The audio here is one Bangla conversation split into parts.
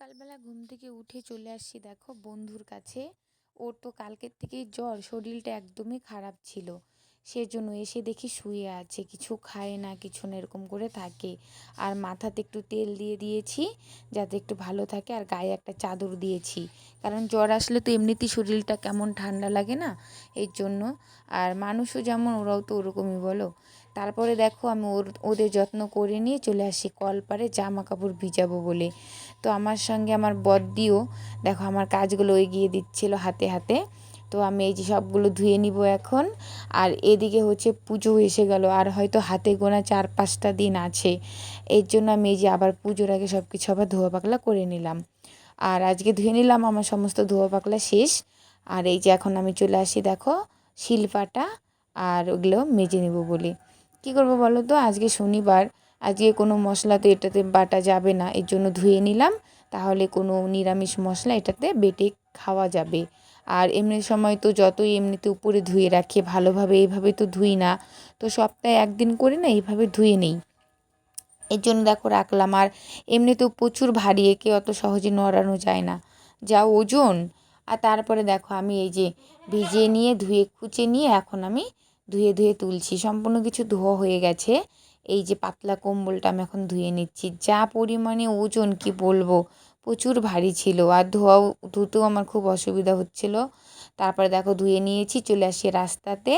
সকালবেলা ঘুম থেকে উঠে চলে আসছি দেখো বন্ধুর কাছে। ওর তো কালকের থেকেই জ্বর, শরীরটা একদমই খারাপ ছিল। সেজন্য এসে দেখি শুয়ে আছে। কিছু খায় না, কিছু না, এরকম করে থাকে। আর মাথাতে একটু তেল দিয়ে দিয়েছি, যাতে একটু ভালো থাকে। আর গায়ে একটা চাদর দিয়েছি। কারণ জ্বর আসলে তো এমনিতেই শরীরটা কেমন ঠান্ডা লাগে না? এর জন্য। আর মানুষও যেমন, ওরাও তো ওরকমই, বলো? তারপরে দেখো, আমি ওর, ওদের যত্ন করে নিয়ে চলে আসি কলপারে জামা কাপড় ভিজাবো বলে। তো আমার সঙ্গে আমার বদ্দিও, দেখো আমার কাজগুলো এগিয়ে দিচ্ছিল হাতে হাতে। তো আমি এই যে সবগুলো ধুয়ে নিব এখন। আর এদিকে হচ্ছে পুজো এসে গেল, আর হয়তো হাতে গোনা চার পাঁচটা দিন আছে। এর জন্য আমি এই যে আবার পুজোর আগে সব কিছু আবার ধোয়া পাকলা করে নিলাম। আর আজকে ধুয়ে নিলাম, আমার সমস্ত ধোয়া পাকলা শেষ। আর এই যে এখন আমি চলে আসি, দেখো, শিলপাটা, আর ওগুলো মেজে নেব বলে। কী করব বলো তো? আজকে শনিবার, আজকে কোনো মশলা তো এটাতে বাটা যাবে না। এর জন্য ধুয়ে নিলাম, তাহলে কোনো নিরামিষ মশলা এটাতে বেটে খাওয়া যাবে। আর এমনি সময় তো যতই এমনিতে উপরে ধুয়ে রাখি, ভালোভাবে এইভাবে তো ধুই না। তো সপ্তাহে একদিন করে না এইভাবে ধুয়ে নেই। এর জন্য দেখো রাখলাম। আর এমনিতেও প্রচুর ভারী, একে অত সহজে নড়ানো যায় না। যা ওজন। আর তারপরে দেখো আমি এই যে ভিজিয়ে নিয়ে, ধুয়ে কুচে নিয়ে এখন আমি ধুয়ে ধুয়ে তুলছি। সম্পূর্ণ কিছু ধোয়া হয়ে গেছে। এই যে পাতলা কম্বলটা আমি এখন ধুয়ে নিচ্ছি। যা পরিমাণে ওজন, কি বলব? প্রচুর ভারী ছিল আর ধোয়াও, ধুতেও আমার খুব অসুবিধা হচ্ছিল। তারপরে দেখো ধুয়ে নিয়েছি, চলে আসি রাস্তাতে।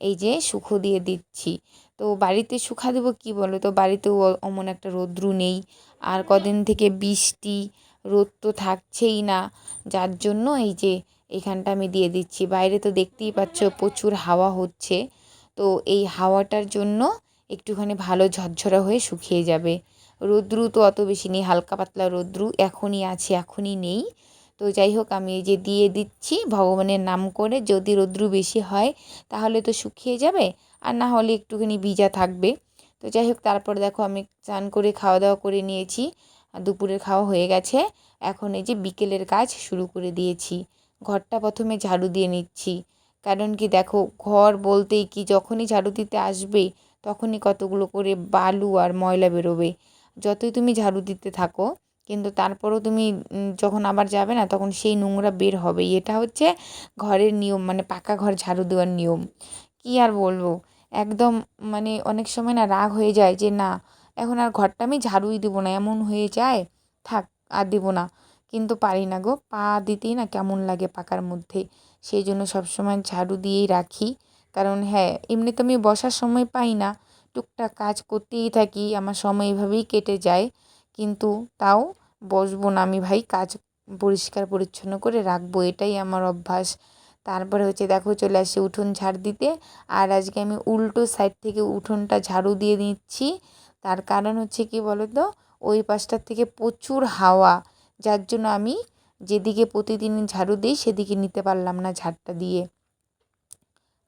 এই যে সুখো দিয়ে দিচ্ছি। তো বাড়িতে শুখা দেবো কি বলো? তো বাড়িতেও অমন একটা রৌদ্রু নেই। আর কদিন থেকে বৃষ্টি, রোদ তো থাকছেই না। যার জন্য এই যে এখানটা আমি দিয়ে দিচ্ছি। বাইরে তো দেখতেই পাচ্ছ প্রচুর হাওয়া হচ্ছে। তো এই হাওয়াটার জন্য একটুখানি ভালো ঝরঝরা হয়ে শুকিয়ে যাবে। রৌদ্রু তো অত বেশি নেই, হালকা পাতলা রৌদ্রু এখনই আছে, এখনই নেই। তো যাই হোক, আমি এই যে দিয়ে দিচ্ছি, ভগবানের নাম করে যদি রৌদ্রু বেশি হয় তাহলে তো শুকিয়ে যাবে, আর না হলে একটুখানি ভিজা থাকবে। তো যাই হোক, তারপর দেখো আমি চান করে খাওয়া দাওয়া করে নিয়েছি দুপুরের খাওয়া হয়ে গেছে। এখন এই যে বিকেলের কাজ শুরু করে দিয়েছি, ঘরটা প্রথমে ঝাড়ু দিয়ে নিচ্ছি। কারণ কি দেখো, ঘর বলতেই কি, যখনই ঝাড়ু দিতে আসবে তখনই কতগুলো করে বালু আর ময়লা বেরোবে। যতই তুমি ঝাড়ু দিতে থাকো, কিন্তু তারপরেও তুমি যখন আবার যাবে না, তখন সেই নোংরা বের হবেই এটা হচ্ছে ঘরের নিয়ম মানে পাকা ঘর ঝাড়ু দেওয়ার নিয়ম। কী আর বলব? একদম মানে অনেক সময় না রাগ হয়ে যায় যে, না, এখন আর ঘরটা আমি ঝাড়ুই দেবো না, এমন হয়ে যায়, থাক, আর দেবো না। কিন্তু পারি না গো, পা দিতেই না কেমন লাগে পাকার মধ্যে। সেই জন্য সবসময় ঝাড়ু দিয়েই রাখি। কারণ হ্যাঁ এমনি তো আমি বসার সময় পাই না। টুকটাক কাজ করতেই থাকি, আমার সময় এভাবেই কেটে যায়। কিন্তু তাও বসবো না আমি ভাই, কাজ পরিষ্কার পরিচ্ছন্ন করে রাখব, এটাই আমার অভ্যাস। তারপরে হচ্ছে দেখো চলে আসি উঠোন ঝাড় দিতে, আর আজকে আমি উল্টো সাইড থেকে উঠোনটা ঝাড়ু দিয়ে নিচ্ছি। তার কারণ হচ্ছে কি বলো তো ওই পাশটার থেকে প্রচুর হাওয়া, যার জন্য আমি যেদিকে প্রতিদিন ঝাড়ু দিই সেদিকে নিতে পারলাম না ঝাড়টা দিয়ে।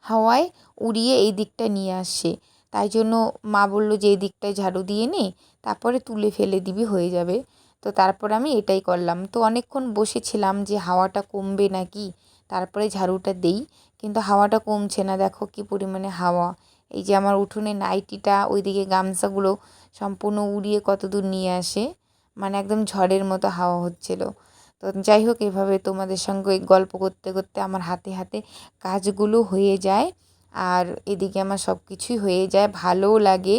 হাওয়ায় উড়িয়ে এই দিকটা নিয়ে আসে। তাই জন্য মা বলল যে এই দিকটায় ঝাড়ু দিয়ে নে, তারপরে তুলে ফেলে দিবি, হয়ে যাবে। তো তারপর আমি এটাই করলাম। তো অনেকক্ষণ বসেছিলাম যে হাওয়াটা কমবে নাকি, তারপরে ঝাড়ুটা দেই। কিন্তু হাওয়াটা কমছে না, দেখো কী পরিমাণে হাওয়া। এই যে আমার উঠোনে নাইটিটা, ওইদিকে গামছাগুলো সম্পূর্ণ উড়িয়ে কত দূর নিয়ে আসে মানে একদম ঝড়ের মতো হাওয়া হচ্ছিল। তো যাই হোক, এভাবে তোমাদের সঙ্গে গল্প করতে করতে আমার হাতে হাতে কাজগুলো হয়ে যায়। আর এদিকে আমার সব কিছুই হয়ে যায়, ভালোও লাগে।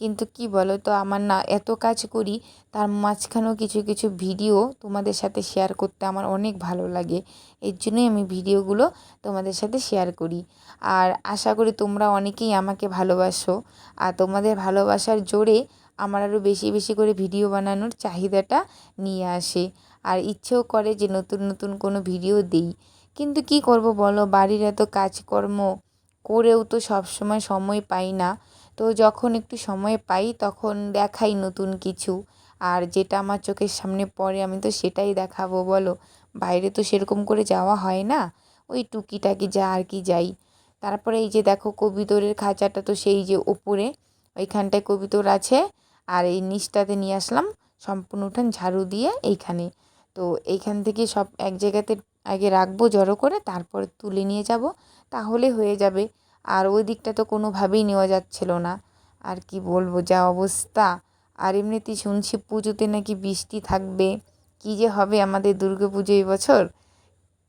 কিন্তু কি বলো তো আমার না এত কাজ করি, তার মাঝখানেও কিছু কিছু ভিডিও তোমাদের সাথে শেয়ার করতে আমার অনেক ভালো লাগে। এর জন্যই আমি ভিডিওগুলো তোমাদের সাথে শেয়ার করি। আর আশা করি তোমরা অনেকেই আমাকে ভালোবাসো। আর তোমাদের ভালোবাসার জোরে আমার আরও বেশি বেশি করে ভিডিও বানানোর চাহিদাটা নিয়ে আসে। আর ইচ্ছেও করে যে নতুন নতুন কোনো ভিডিও দিই। কিন্তু কি করব বলো, বাড়ির এত কাজকর্ম করেও তো সব সময় সময় পাই না। তো যখন একটু সময় পাই, তখন দেখাই নতুন কিছু। আর যেটা আমার চোখের সামনে পড়ে, আমি তো সেটাই দেখাবো, বলো? বাইরে তো সেরকম করে যাওয়া হয় না। ওই টুকিটাকি যা আর কি যাই। তারপরে এই যে দেখো, কবিতরের খাঁচাটা তো সেই যে ওপরে, ওইখানটায় কবিতর আছে। আর এই নিচটাতে নিয়ে আসলাম, সম্পূর্ণ উঠান ঝাড়ু দিয়ে এইখানে। তো এইখান থেকে সব এক জায়গাতে আগে রাখব, জড়ো করে তারপর তুলে নিয়ে যাব, তাহলে হয়ে যাবে। আর ওই দিকটা তো কোনোভাবেই নেওয়া যাচ্ছিল না। আর কি বলব, যা অবস্থা। আর এমনিতেই শুনছি পুজোতে নাকি বৃষ্টি থাকবে। কী যে হবে আমাদের দুর্গা পুজো এই বছর?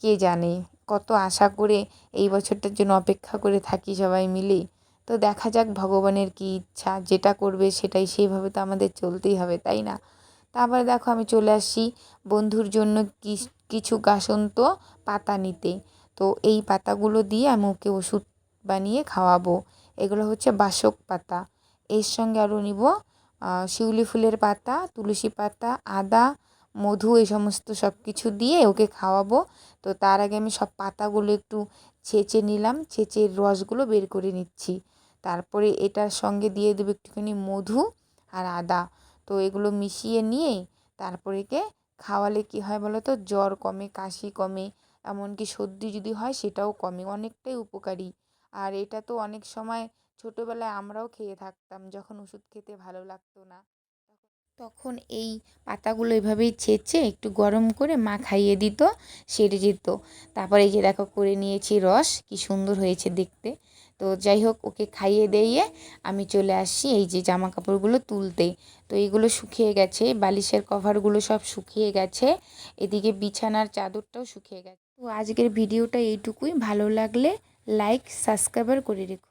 কে জানে? কত আশা করে এই বছরটার জন্য অপেক্ষা করে থাকি সবাই মিলে। তো দেখা যাক ভগবানের কী ইচ্ছা, যেটা করবে সেটাই সেইভাবে তো আমাদের চলতেই হবে, তাই না? তারপরে দেখো আমি চলে আসি বন্ধুর জন্য কিছু গাছন্ত পাতা নিতে। তো এই পাতাগুলো দিয়ে আমি ওকে ওষুধ বানিয়ে খাওয়াবো। এগুলো হচ্ছে বাসক পাতা। এর সঙ্গে আরও নিব শিউলি ফুলের পাতা, তুলসী পাতা, আদা, মধু এই সমস্ত সব কিছু দিয়ে ওকে খাওয়াবো। তো তার আগে আমি সব পাতাগুলো একটু ছেঁচে নিলাম, ছেঁচে রসগুলো বের করে নিচ্ছি। তারপরে এটার সঙ্গে দিয়ে দেবো একটুখানি মধু আর আদা। তো এগুলো মিশিয়ে নিয়ে তারপরে একে খাওয়ালে কী হয় বলো তো? জ্বর কমে, কাশি কমে, এমনকি সর্দি যদি হয় সেটাও কমে, অনেকটাই উপকারী। আর এটা তো অনেক সময় ছোটোবেলায় আমরাও খেয়ে থাকতাম, যখন ওষুধ খেতে ভালো লাগতো না। তখন এই পাতাগুলো এভাবেই ছেঁচে একটু গরম করে মা খাইয়ে দিত, সেরে যেত। তারপরে এই যে দেখো, করে নিয়েছি রস, কি সুন্দর হয়েছে দেখতে। তো যাই হোক ওকে খাইয়ে দিয়ে আমি চলে আসি এই যে জামা কাপড়গুলো তুলতে। তো এইগুলো শুকিয়ে গেছে, বালিশের কভারগুলো সব শুকিয়ে গেছে, এদিকে বিছানার চাদরটাও শুকিয়ে গেছে। তো আজকের ভিডিওটা এইটুকুই, ভালো লাগলে লাইক সাবস্ক্রাইবার করে রেখো।